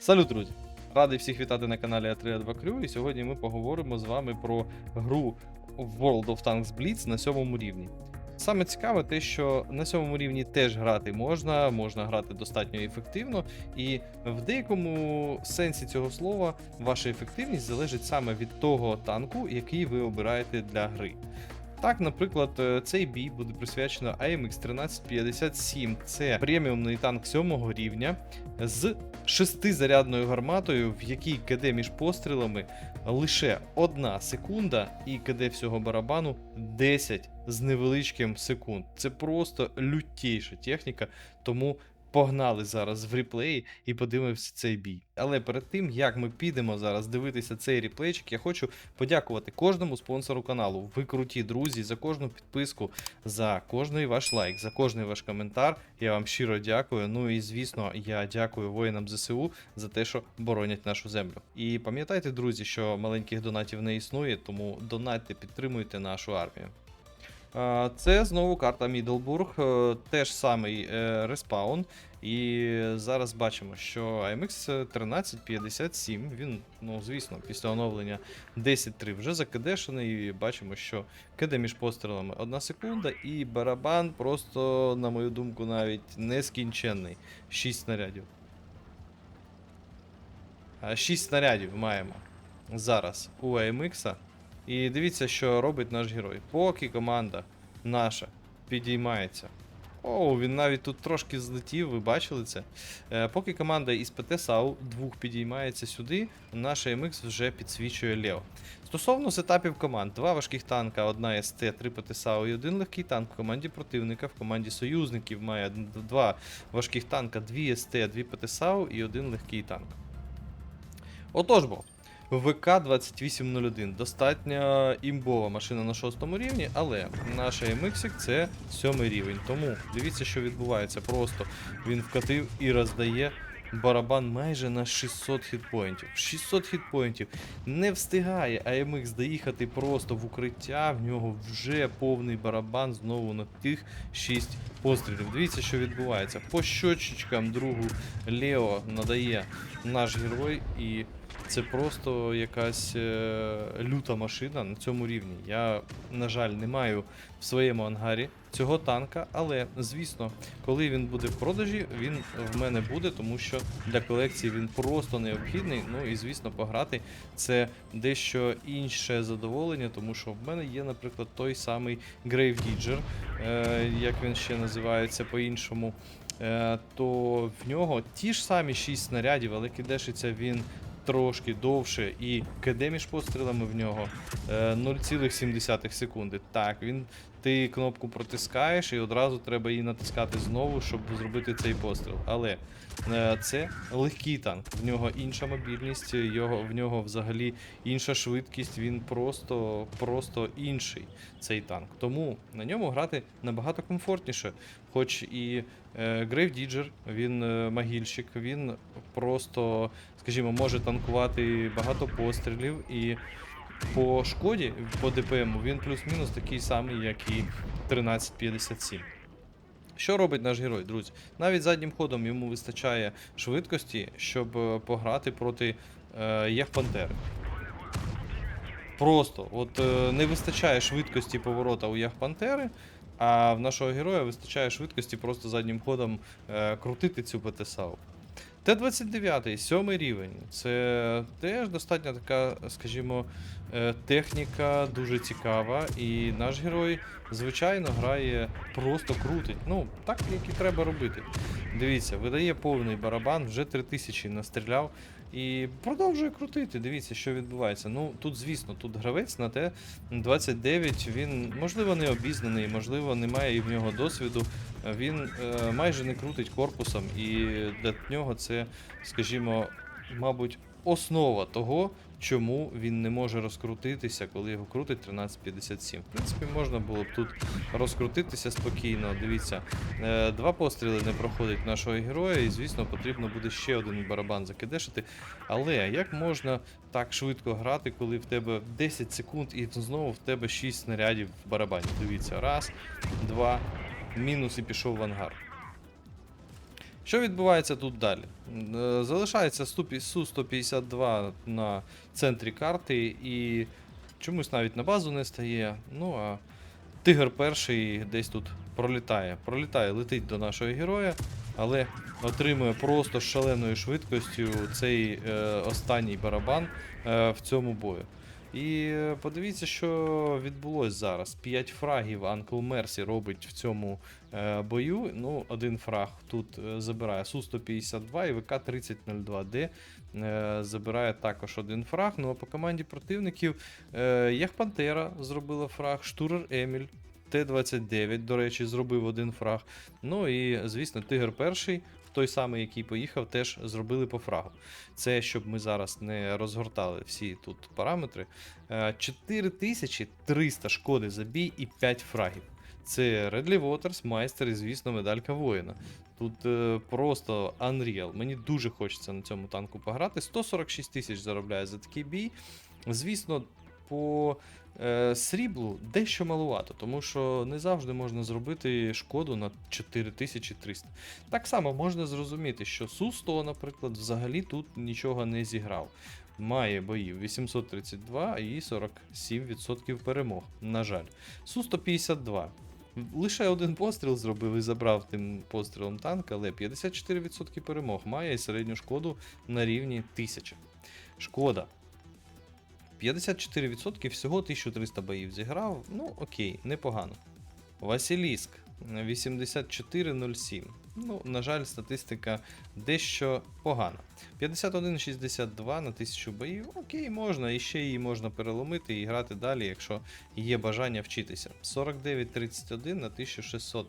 Салют, друзі! Радий всіх вітати на каналі A3 2 Crew, і сьогодні ми поговоримо з вами про гру World of Tanks Blitz на сьомому рівні. Саме цікаве те, що на сьомому рівні теж грати можна, можна грати достатньо ефективно, і в деякому сенсі цього слова ваша ефективність залежить саме від того танку, який ви обираєте для гри. Так, наприклад, е, цей бій буде присвячено AMX 1357. Це преміумний танк 7 рівня з шестизарядною гарматою, в якій КД між пострілами лише одна секунда, і КД всього барабану 10 з невеличким секунд. Це просто лютіша техніка, тому погнали зараз в реплеї і подивимося цей бій. Але перед тим як ми підемо зараз дивитися цей реплейчик, я хочу подякувати кожному спонсору каналу. Ви круті друзі за кожну підписку, за кожний ваш лайк, за кожний ваш коментар. Я вам щиро дякую. Ну і звісно, я дякую воїнам ЗСУ за те, що боронять нашу землю. І пам'ятайте, друзі, що маленьких донатів не існує, тому донатьте, підтримуйте нашу армію. Це знову карта Мідлбург, е, теж самий е, респаун. І зараз бачимо, що AMX 1357, він, ну звісно, після оновлення 10.3 вже закидешений, і бачимо, що киде між пострілами 1 секунда, і барабан просто, на мою думку, навіть нескінченний. 6 снарядів. 6 снарядів маємо зараз у AMX. І дивіться, що робить наш герой. Поки команда наша підіймається. О, він навіть тут трошки злетів, ви бачили це. Е, поки команда із ПТ САУ двох підіймається сюди, наш MX вже підсвічує Лео. Стосовно сетапів команд, два важких танка, одна СТ, три ПТ САУ і один легкий танк в команді противника, в команді союзників має два важких танка, дві СТ, дві ПТ САУ і один легкий танк. Отож бо. ВК 2801 достатньо імбова машина на шостому рівні, але наша MX це сьомий рівень. Тому дивіться, що відбувається. Просто він вкатив і роздає барабан майже на 600 хітпоінтів. 600 хітпоінтів. Не встигає AMX доїхати просто в укриття. В нього вже повний барабан знову на тих 6 пострілів. Дивіться, що відбувається. По щочечкам другу Лео надає наш герой і. Це просто якась е, люта машина на цьому рівні. Я, на жаль, не маю в своєму ангарі цього танка, але звісно, коли він буде в продажі, він в мене буде, тому що для колекції він просто необхідний. Ну і звісно, пограти це дещо інше задоволення, тому що в мене є, наприклад, той самий Grave Digger, е, як він ще називається по-іншому. Е, то в нього ті ж самі 6 снарядів, але кидешиться він трошки довше, і КД між пострілами в нього е, 0,7 секунди. Так, він ти кнопку протискаєш і одразу треба її натискати знову, щоб зробити цей постріл. Але е, це легкий танк, в нього інша мобільність, його, в нього взагалі інша швидкість, він просто, просто інший цей танк. Тому на ньому грати набагато комфортніше. Хоч і Grave Digger, він е, могильщик, він просто, скажімо, може танкувати багато пострілів і по шкоді, по ДПМ, він плюс-мінус такий самий, як і 1357. Що робить наш герой, друзі? Навіть заднім ходом йому вистачає швидкості, щоб е, пограти проти е. Просто от е, не вистачає швидкості поворота у Ягпантери, а в нашого героя вистачає швидкості просто заднім ходом е, крутити цю ПТСАУ. Т-29, сьомий рівень. Це теж достатньо така, скажімо, е, техніка дуже цікава. І наш герой, звичайно, грає просто крутить. Ну, так, як і треба робити. Дивіться, видає повний барабан, вже 3000 настріляв. І продовжує крутити. Дивіться, що відбувається. Ну тут, звісно, тут гравець на Т-29, він можливо не обізнаний, можливо, немає і в нього досвіду. Він е, майже не крутить корпусом, і для нього це, скажімо, мабуть, основа того, чому він не може розкрутитися, коли його крутить 1357. В принципі, можна було б тут розкрутитися спокійно. Дивіться, е, два постріли не проходить нашого героя, і звісно, потрібно буде ще один барабан закидешити. Але як можна так швидко грати, коли в тебе 10 секунд і знову в тебе 6 снарядів в барабані? Дивіться, раз, два, мінус і пішов в ангар. Що відбувається тут далі? Е, Залишається Су-152 на центрі карти і чомусь навіть на базу не стає. Ну а Тигр перший десь тут пролітає. Пролітає, летить до нашого героя, але отримує просто шаленою швидкістю цей е, останній барабан е, в цьому бою. І е, подивіться, що відбулось зараз. 5 фрагів Uncle Мерсі робить в цьому е, бою. Ну, один фраг тут е, забирає Су-152 і ВК-3002D е, забирає також один фраг. Ну а по команді противників Ях Пантера зробила фраг, Штурер Еміль. Т-29, до речі, зробив один фраг. Ну і, звісно, Тигр перший, той самий, який поїхав, теж зробили по фрагу. Це щоб ми зараз не розгортали всі тут параметри. Е, 4300 шкоди за бій і 5 фрагів. Це Редлі Waters, майстер і, звісно, медалька воїна. Тут е, просто Unreal. Мені дуже хочеться на цьому танку пограти. 146 тисяч заробляє за такий бій. Звісно, по е, сріблу дещо малувато, тому що не завжди можна зробити шкоду на 4300. Так само можна зрозуміти, що Су-100, наприклад, взагалі тут нічого не зіграв. Має боїв 832 і 47% перемог. На жаль. Су-152. Лише один постріл зробив і забрав тим пострілом танк, але 54% перемог має і середню шкоду на рівні 1000. Шкода. 54% всього 1300 боїв зіграв. Ну, окей, непогано. Василіск 8407. Ну, на жаль, статистика дещо погана. 51,62 на 1000 боїв. Окей, можна, і ще її можна переломити і грати далі, якщо є бажання вчитися. 49,31 на 1600.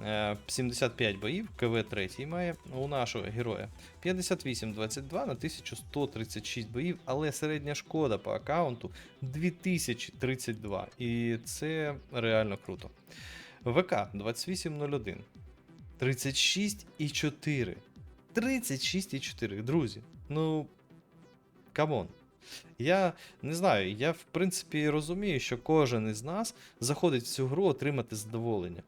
Е, 75 боїв, КВ 3 має у нашого героя. 58-22 на 1136 боїв, але середня шкода по аккаунту 2032. І це реально круто. ВК 2801. 36,4. 36,4. Друзі. Ну. Камон. Я не знаю, я в принципі розумію, що кожен із нас заходить в цю гру отримати задоволення.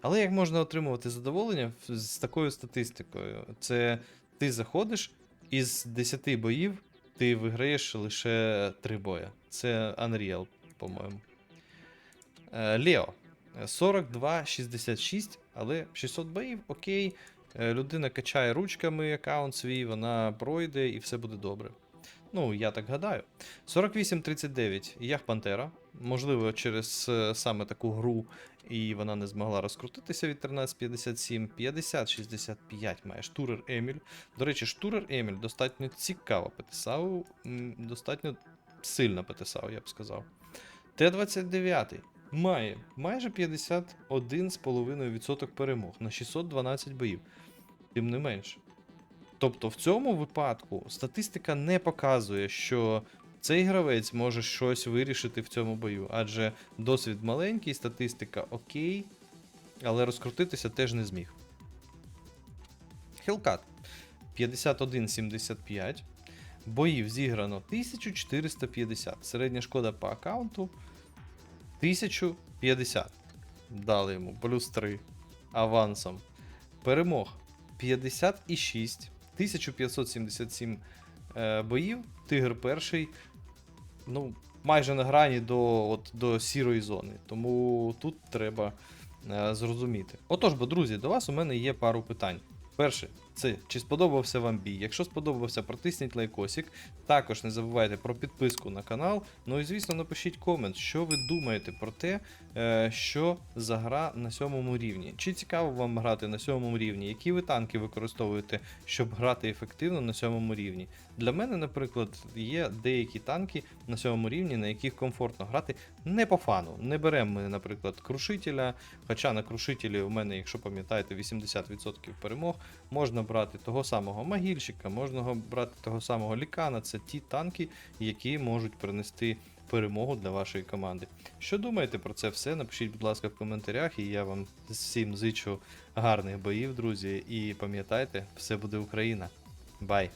Але як можна отримувати задоволення з такою статистикою? Це ти заходиш із 10 боїв, ти виграєш лише 3 боя. Це Unreal, по-моєму. Е, Лео. 42-66, але 600 боїв, окей. Е, Людина качає ручками аккаунт свій, вона пройде і все буде добре. Ну, я так гадаю. 48-39 Ях Пантера. Можливо, через е, саме таку гру і вона не змогла розкрутитися від 13.57. 50-65 має Штурер Еміль. До речі, Штурер Еміль достатньо цікаво потисав, м, достатньо сильно потисав, я б сказав. Т-29 має майже 51,5% перемог на 612 боїв. Тим не менше. Тобто в цьому випадку статистика не показує, що цей гравець може щось вирішити в цьому бою, адже досвід маленький, статистика окей, але розкрутитися теж не зміг. Хелкат 51,75. Боїв зіграно 1450. Середня шкода по аккаунту 1050. Дали йому плюс 3 авансом. Перемог 56. 1577 е, боїв. Тигр перший. Ну, майже на грані до, от, до сірої зони. Тому тут треба е, зрозуміти. Отож, бо, друзі, до вас у мене є пару питань. Перше, це чи сподобався вам бій? Якщо сподобався, протисніть лайкосик. Також не забувайте про підписку на канал. Ну і звісно, напишіть комент, що ви думаєте про те, е, що за гра на сьомому рівні. Чи цікаво вам грати на сьомому рівні? Які ви танки використовуєте, щоб грати ефективно на сьомому рівні? Для мене, наприклад, є деякі танки на сьомому рівні, на яких комфортно грати не по фану. Не беремо ми, наприклад, крушителя. Хоча на крушителі у мене, якщо пам'ятаєте, 80% перемог. Можна брати того самого магільщика, можна брати того самого лікана. Це ті танки, які можуть принести перемогу для вашої команди. Що думаєте про це все? Напишіть, будь ласка, в коментарях, і я вам всім зичу гарних боїв, друзі. І пам'ятайте, все буде Україна. Бай!